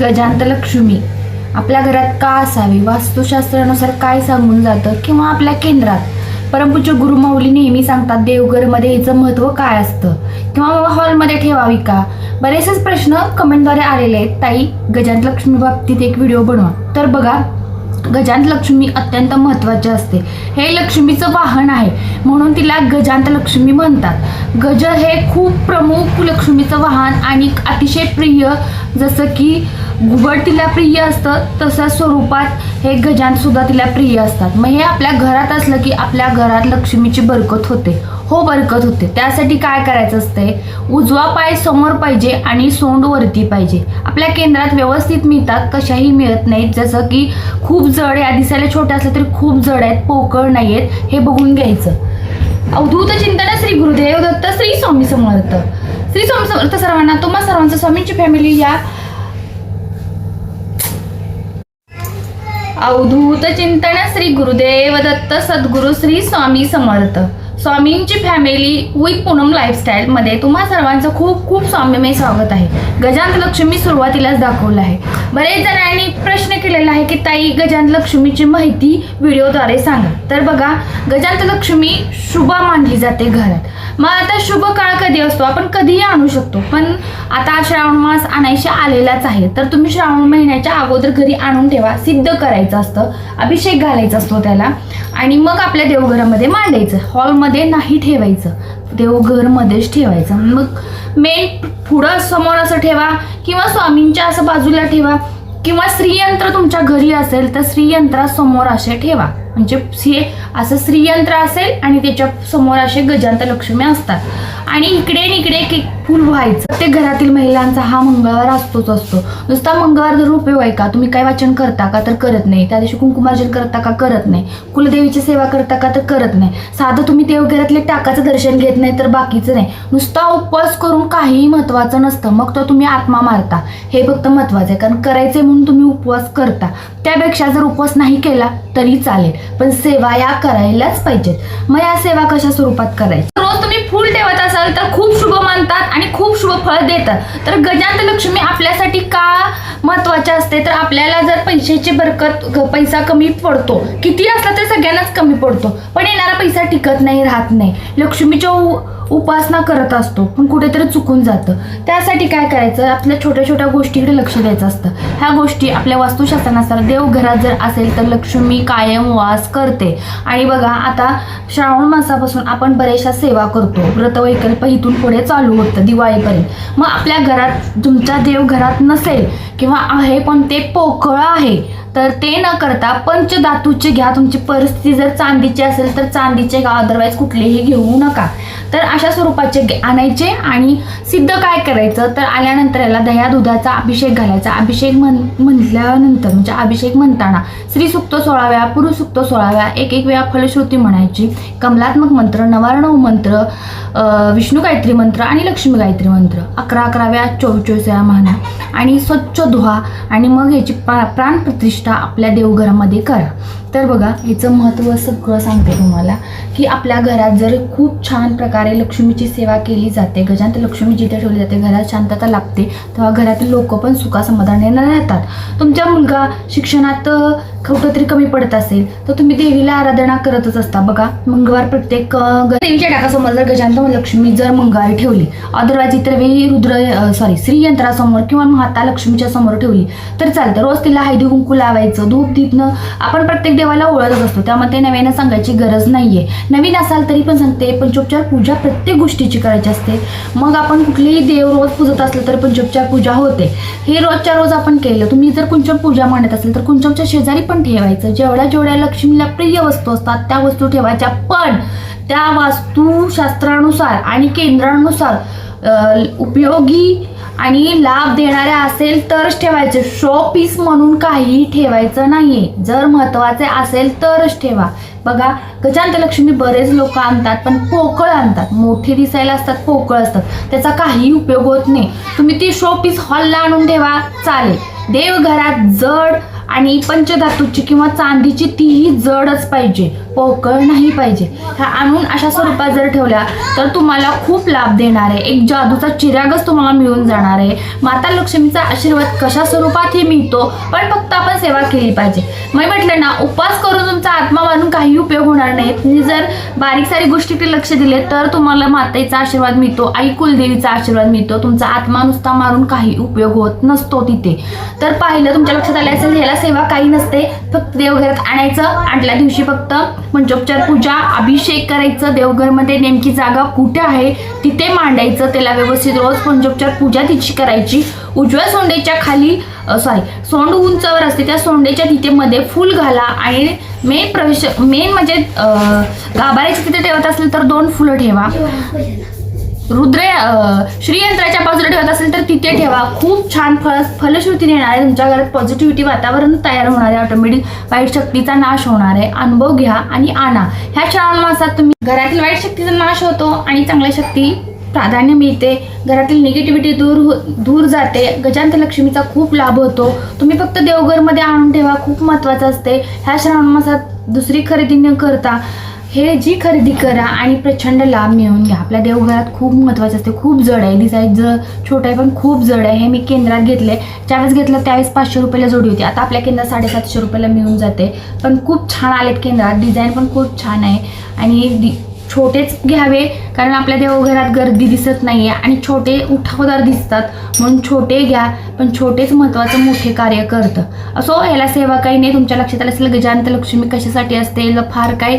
गजांत लक्ष्मी आपल्या घरात का असावी? वास्तुशास्त्रानुसार काय सांगून जातं किंवा आपल्या केंद्रात? परमपूज्य गुरुमाऊली नेहमी सांगतात देवघरमध्ये याचं महत्त्व काय असतं? किंवा हॉलमध्ये ठेवावी का? बरेचसेच प्रश्न कमेंटद्वारे आलेले आहेत. ताई गजांत लक्ष्मी बाबतीत एक व्हिडिओ बनवा. तर बघा गजांत लक्ष्मी अत्यंत महत्त्वाचे असते. हे लक्ष्मीचं वाहन आहे म्हणून तिला गजांत लक्ष्मी म्हणतात. गज हे खूप प्रमुख लक्ष्मीचं वाहन आणि अतिशय प्रिय जसं की घुबड तिला प्रिय असतं तसं स्वरूपात हे गजांतसुद्धा तिला प्रिय असतात. मग हे आपल्या घरात असलं की आपल्या घरात लक्ष्मीची बरकत होते. हो बरकत होते. त्यासाठी काय करायचं असतंय? उजवा पाय समोर पाहिजे आणि सोंड वरती पाहिजे. आपल्या केंद्रात व्यवस्थित मिळतात कशाही मिळत नाहीत. जसं की खूप जड या दिसायला छोटे असल्या तरी खूप जड आहेत पोकळ नाही आहेत हे बघून घ्यायचं. अवधूत चिंतन श्री गुरुदेव दत्त श्री स्वामी समर्थ. श्री स्वामी समर्थ सर्वांना तुम्हा सर्वांचं स्वामींची फॅमिली या अवधूत चिंतन श्री गुरुदेव दत्त सद्गुरु श्री स्वामी समर्थ. स्वामींची फॅमिली विथ पूनम लाईफस्टाईल मध्ये तुम्हा सर्वांचं खूप खूप स्वामीमय स्वागत आहे. गजांत लक्ष्मी सुरुवातीलाच दाखवलं आहे. बरेच जणांनी प्रश्न केलेला आहे की ताई गजान लक्ष्मीची माहिती व्हिडिओद्वारे सांगा. तर बघा गजान लक्ष्मी शुभ मानली जाते घरात. मग आता शुभ काळ कधी असतो? आपण कधीही आणू शकतो पण आता श्रावण मास आणायचे आलेलाच आहे. तर तुम्ही श्रावण महिन्याच्या अगोदर घरी आणून ठेवा सिद्ध करायचं असतं अभिषेक घालायचा असतो त्याला. आणि मग आपल्या देवघरामध्ये मांडायचं. हॉलमध्ये नाही ठेवायचं. देवघरमध्येच ठेवायचं. मग मेन पुढं समोर असं ठेवा किंवा स्वामींच्या असं बाजूला ठेवा किंवा श्रीयंत्र तुमच्या घरी असेल तर श्रीयंत्रासमोर असे ठेवा. म्हणजे हे असं श्रीयंत्र असेल आणि त्याच्यासमोर असे गजांत लक्ष्मी असतात. आणि इकडे इकडे एक फुल व्हायचं. प्रत्येक घरातील महिलांचा हा मंगळवार असतोच असतो. नुसता मंगळवार जर उपयोग आहे का? तुम्ही काय वाचन करता का तर करत नाही. त्या दिवशी कुंकुमार्जन करता का करत नाही. कुलदेवीची सेवा करता का तर करत नाही. साधं तुम्ही देवघरातले टाकाचं दर्शन घेत नाही तर बाकीचं नाही. नुसता उपवास करून काहीही महत्त्वाचं नसतं. मग तो तुम्ही आत्मा मारता. हे फक्त महत्त्वाचं आहे. कारण करायचे म्हणून तुम्ही उपवास करता. त्यापेक्षा जर उपवास नाही केला तरी चालेल. पण सेवा या करायलाच पाहिजेत. मग या सेवा कशा स्वरूपात करायच्या? फुल ठेवत असाल तर खूप शुभ मानतात आणि खूप शुभ फळ देतात. तर गजांत लक्ष्मी आपल्यासाठी का महत्त्वाचे असते? तर आपल्याला जर पैशाची बरकत पैसा कमी पडतो किती असला तरी सगळ्यांनाच कमी पडतो. पण येणारा पैसा टिकत नाही राहत नाही. लक्ष्मीच्या उपासना करत असतो पण कुठेतरी चुकून जातं. त्यासाठी काय करायचं? आपल्या छोट्या छोट्या गोष्टीकडे लक्ष द्यायचं असतं. ह्या गोष्टी आपल्या वास्तुशास्त्रानुसार देवघरात जर असेल तर लक्ष्मी कायम वास करते. आणि बघा आता श्रावण मासापासून आपण बऱ्याचशा सेवा करतो. व्रतवैकल्प इथून पुढे चालू होतं दिवाळीपर्यंत. मग आपल्या घरात तुमच्या देवघरात नसेल किंवा आहे पण ते पोकळ आहे. तर ते न करता पंचधातूचे घ्या. तुमची परिस्थिती जर चांदीची असेल तर चांदीचे घ्या. अदरवाईज कुठलेही घेऊ नका. तर अशा स्वरूपाचे आणायचे आणि सिद्ध काय करायचं? तर आल्यानंतर याला दह्या दुधाचा अभिषेक घालायचा. अभिषेक म्हण म्हटल्यानंतर म्हणजे अभिषेक म्हणताना स्त्री सुक्त सोळा वेळा पुरुष सुक्त सोळा वेळा एक एक वेळा फलश्रुती म्हणायची. कमलात्मक मंत्र नवारणव मंत्र विष्णू गायत्री मंत्र आणि लक्ष्मी गायत्री मंत्र. अकरा अकरा वेळा चोवीस चोवीस वेळा म्हणा आणि स्वच्छ धुवा. आणि मग याची प्रा प्राणप्रतिष्ठा आपल्या देवघरामध्ये करा. तर बघा याचं महत्त्व सगळं सांगते तुम्हाला की आपल्या घरात जर खूप छान प्रकारे लक्ष्मीची सेवा केली जाते गजांत लक्ष्मी जिथे ठेवली जाते घरात शांतता लाभते तेव्हा घरातील लोक पण सुखासमाधाने राहतात. तुमचा मुलगा शिक्षणात अ, कुठं तरी कमी पडत असेल तर तुम्ही देवीला आराधना करतच असता. बघा मंगळवार प्रत्येक देवीच्या टाकासमोर जर गजांत लक्ष्मी जर मंगळवारी ठेवली अदरवाईज इतर वेळी रुद्र सॉरी श्रीयंत्रासमोर किंवा माता लक्ष्मीच्या समोर ठेवली तर चालतं. रोज तिला हळदी कुंकू लावायचं धूप दीपनं आपण प्रत्येक देवाला ओळखत असतो. त्यामध्ये नव्यानं सांगायची गरज नाही आहे नवीन असाल तरी पण सांगते पंचोपचार पूजा प्रत्येक गोष्टीची करायची असते. मग आपण कुठलीही देव रोज पूजत असलं तर पंचोपचार पूजा होते. हे रोजच्या रोज आपण केलं. तुम्ही जर कुंचम पूजा मांडत असेल तर कुंचमच्या शेजारी पण ठेवायचं. जेवढ्या जेवढ्या लक्ष्मीला प्रिय वस्तू असतात त्या वस्तू ठेवायच्या. पण त्या वास्तुशास्त्रानुसार आणि केंद्रानुसार उपयोगी आणि लाभ देणाऱ्या असेल तरच ठेवायचे. शो पीस म्हणून काही ठेवायचं नाहीये. जर महत्त्वाचे असेल तरच ठेवा. बघा गजांत लक्ष्मी बरेच लोक आणतात पण पोकळ आणतात. मोठे दिसायला असतात पोकळ असतात. त्याचा काही उपयोग होत नाही. तुम्ही ती शो पीस हॉलला आणून ठेवा चालेल. देवघरात जड आणि पंचधातूची किंवा चांदीची तीही जडच पाहिजे. पोकळ नाही पाहिजे. ह्या आणून अशा स्वरूपात जर ठेवल्या तर तुम्हाला खूप लाभ देणार आहे. एक जादूचा चिरागच तुम्हाला मिळून जाणार आहे. माता लक्ष्मीचा आशीर्वाद कशा स्वरूपातही मिळतो पण फक्त आपण सेवा केली पाहिजे. मग म्हटलं ना उपवास करून तुमचा आत्मा मानून काही उपयोग होणार नाही. तुम्ही जर बारीक सारी गोष्टीकडे लक्ष दिले तर तुम्हाला मातेचा आशीर्वाद मिळतो आई कुलदेवीचा आशीर्वाद मिळतो. तुमचा आत्मा नुसता मारून काही उपयोग होत नसतो तिथे. तर पाहिलं तुमच्या लक्षात आलं असेल ह्याला सेवा काही नसते. फक्त देवघरात आणायचं आणल्या दिवशी फक्त पंचोपचार पूजा अभिषेक करायचं देवघरमध्ये नेमकी जागा कुठे आहे तिथे मांडायचं त्याला व्यवस्थित रोज पंचोपचार पूजा तिची करायची. उजव्या सोंडेच्या खाली सॉरी सोंड उंचावर असते त्या सोंडेच्या तिथे मध्ये घाला आणि मेन प्रवेश मेन म्हणजे गाभाऱ्याची तिथे ठेवत असेल तर दोन फुलं ठेवा. रुद्र श्रीयंत्राच्या बाजूला ठेवत असेल तर तिथे ठेवा. खूप छान फळ फलश्रुती येणार आहे तुमच्या घरात पॉझिटिव्हिटी वातावरण तयार होणार आहे. ऑटोमॅटिक वाईट शक्तीचा नाश होणार आहे. अनुभव घ्या आणि आणा. ह्या श्रावण मासात तुम्ही घरातील वाईट शक्तीचा नाश होतो आणि चांगल्या शक्ती प्राधान्य मिळते. घरातील निगेटिव्हिटी दूर हो- दूर जाते. गजांत लक्ष्मीचा खूप लाभ होतो. तुम्ही फक्त देवघरमध्ये आणून ठेवा. खूप महत्त्वाचं असते. ह्या श्रावण मासात दुसरी खरेदी न करता हे जी खरेदी करा आणि प्रचंड लाभ मिळवून घ्या. आपल्या देवघरात खूप महत्त्वाचं असते. खूप जड आहे. डिझाईन ज छोटं आहे पण खूप जड आहे. हे मी केंद्रात घेतले ज्यावेळेस घेतलं त्यावेळेस पाचशे रुपयाला जोडी होती. आता आपल्या केंद्रात साडेसातशे रुपयाला मिळून जाते. पण खूप छान आलेत केंद्रात. डिझाईन पण खूप छान आहे. आणि दि छोटेच घ्यावे कारण आपल्या देवघरात गर्दी दिसत नाही आहे आणि छोटे उठावदार दिसतात. म्हणून छोटे घ्या पण छोटेच महत्त्वाचं मोठे कार्य करतं. असो याला सेवा काही नाही तुमच्या लक्षात आलं असेल गजानंत लक्ष्मी कशासाठी असते? याला फार काय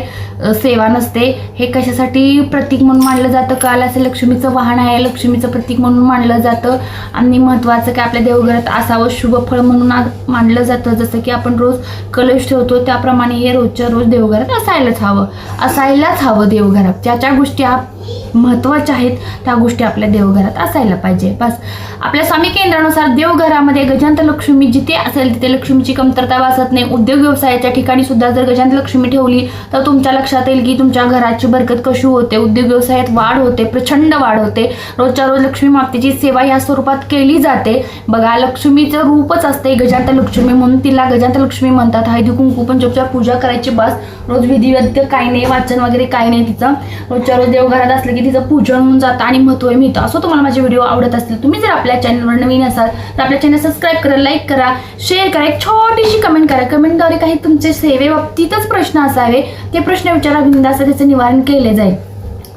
सेवा नसते. हे कशासाठी प्रतीक म्हणून मानलं जातं? काल असं लक्ष्मीचं वाहन आहे लक्ष्मीचं प्रतीक म्हणून मानलं जातं. आणि महत्त्वाचं काय आपल्या देवघरात असावं शुभ फळ म्हणून आ- मानलं जातं. जसं की आपण रोज कलश ठेवतो त्याप्रमाणे हे रोजच्या रोज देवघरात असायलाच हवं. असायलाच हवं देवघर घरात ज्या ज्या गोष्टी आप महत्त्वाच्या आहेत त्या गोष्टी आपल्या देवघरात असायला पाहिजे. बस आपल्या स्वामी केंद्रानुसार देवघरामध्ये गजांत लक्ष्मी जिथे असेल तिथे लक्ष्मीची कमतरता भासत नाही. उद्योग व्यवसायाच्या ठिकाणी सुद्धा जर गजांत लक्ष्मी ठेवली तर तुमच्या लक्षात येईल की तुमच्या घराची बरकत कशी होते. उद्योग व्यवसायात वाढ होते प्रचंड वाढ होते. रोजच्या रोज लक्ष्मी मातेची सेवा या स्वरूपात केली जाते. बघा लक्ष्मीचं रूपच असते गजांत लक्ष्मी म्हणून. तिला गजांत लक्ष्मी म्हणतात. हळदी कुंकू पंचोपचार पूजा करायची बस. रोज विधिवैद्य काही नाही वाचन वगैरे काही नाही तिचं. रोजच्या रोज देवघरात असलं की तिचं पूजन होऊन जातं आणि महत्त्व मिळतं. असं तुम्हाला माझे व्हिडिओ आवडत असतील तुम्ही जर आपल्या चॅनलवर नवीन असाल तर आपल्या चॅनल सबस्क्राईब करा लाईक करा शेअर करा एक छोटीशी कमेंट करा. कमेंटद्वारे काही तुमचे सेवेबाबतीतच प्रश्न असावे. ते प्रश्न विचारा बिंदास त्याचं निवारण केले जाईल.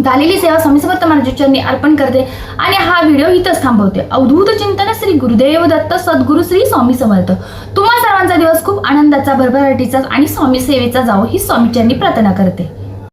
झालेली सेवा स्वामी समर्थ महाराज चरणी अर्पण करते आणि हा व्हिडिओ इथंच थांबवते. अवधूत चिंतन श्री गुरुदेव दत्त सद्गुरु श्री स्वामी समर्थ. तुम्हा सर्वांचा दिवस खूप आनंदाचा भरभराटीचा आणि स्वामी सेवेचा जावो ही स्वामी चरणी प्रार्थना करते.